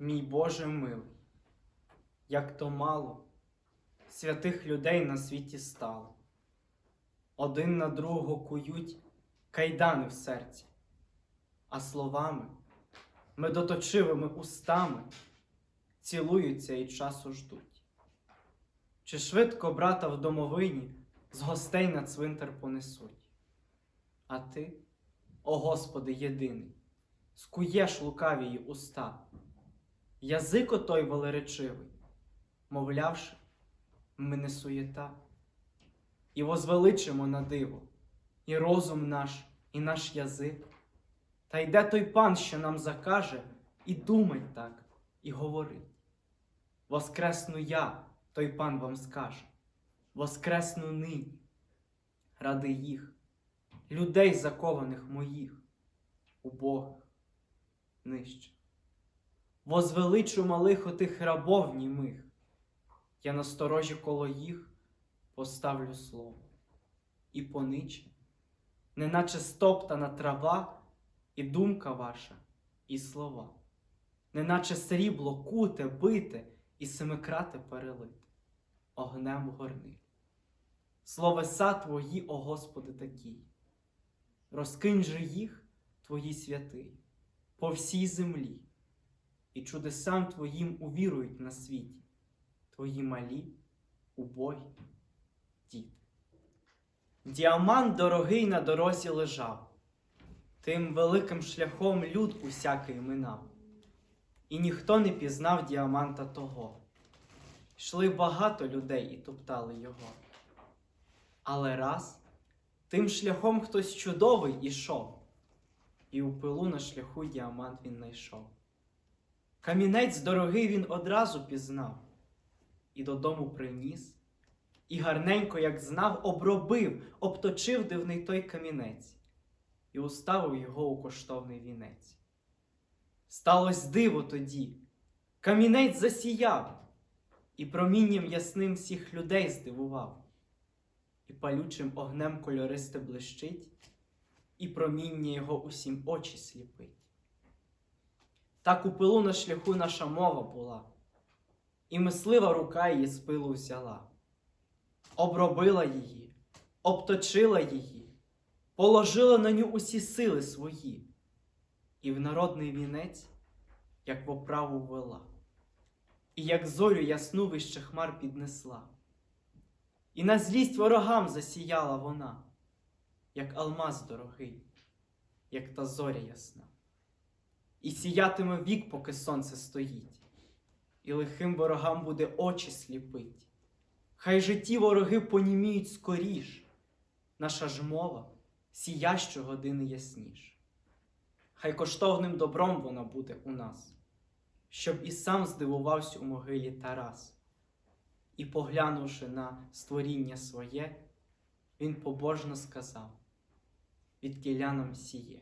мій Боже милий, як то мало святих людей на світі стало. Один на другого кують кайдани в серці, а словами, медоточивими устами цілуються і часу ждуть. Чи швидко брата в домовині з гостей на цвинтар понесуть? А ти, о Господи, єдиний, скуєш лукавії уста, язик отой велеречивий, мовлявши, ми не суєта, і возвеличимо на диво, і розум наш, і наш язик. Та йде той пан, що нам закаже, і думать так, і говорить. Воскресну я, той пан вам скаже, воскресну нині, ради їх, людей закованих моїх, убогих, нижчих. Возвеличу малих отих рабов німих, я на сторожі коло їх поставлю слово, і пониче, неначе стоптана трава, і думка ваша, і слова, неначе срібло куте, бите і семикрате перелите, огнем горниль. Словеса Твої, о Господи, такі, розкинь же їх, Твої святий, по всій землі, і чудесам Твоїм увірують на світі, Твої малі, убогі діти. Діамант дорогий на дорозі лежав, тим великим шляхом люд усякий минав, і ніхто не пізнав діаманта того. Йшли багато людей і топтали його. Але раз тим шляхом хтось чудовий ішов, і у пилу на шляху діамант він знайшов. Камінець дорогий він одразу пізнав, і додому приніс, і гарненько, як знав, обробив, обточив дивний той камінець, і уставив його у коштовний вінець. Сталось диво тоді, камінець засіяв, і промінням ясним всіх людей здивував і палючим огнем кольористе блищить, і проміння його усім очі сліпить. Так у пилу на шляху наша мова була, і мислива рука її з пилу взяла, обробила її, обточила її, положила на ню усі сили свої, і в народний вінець, як в оправу ввела, і як зорю ясну вище хмар піднесла. І на злість ворогам засіяла вона, як алмаз дорогий, як та зоря ясна. І сіятиме вік, поки сонце стоїть, і лихим ворогам буде очі сліпить. Хай же ті вороги поніміють скоріш, наша ж мова сія щогодини ясніш. Хай коштовним добром вона буде у нас, щоб і сам здивувався у могилі Тарас. І, поглянувши на створіння своє, він побожно сказав: від нам сіє.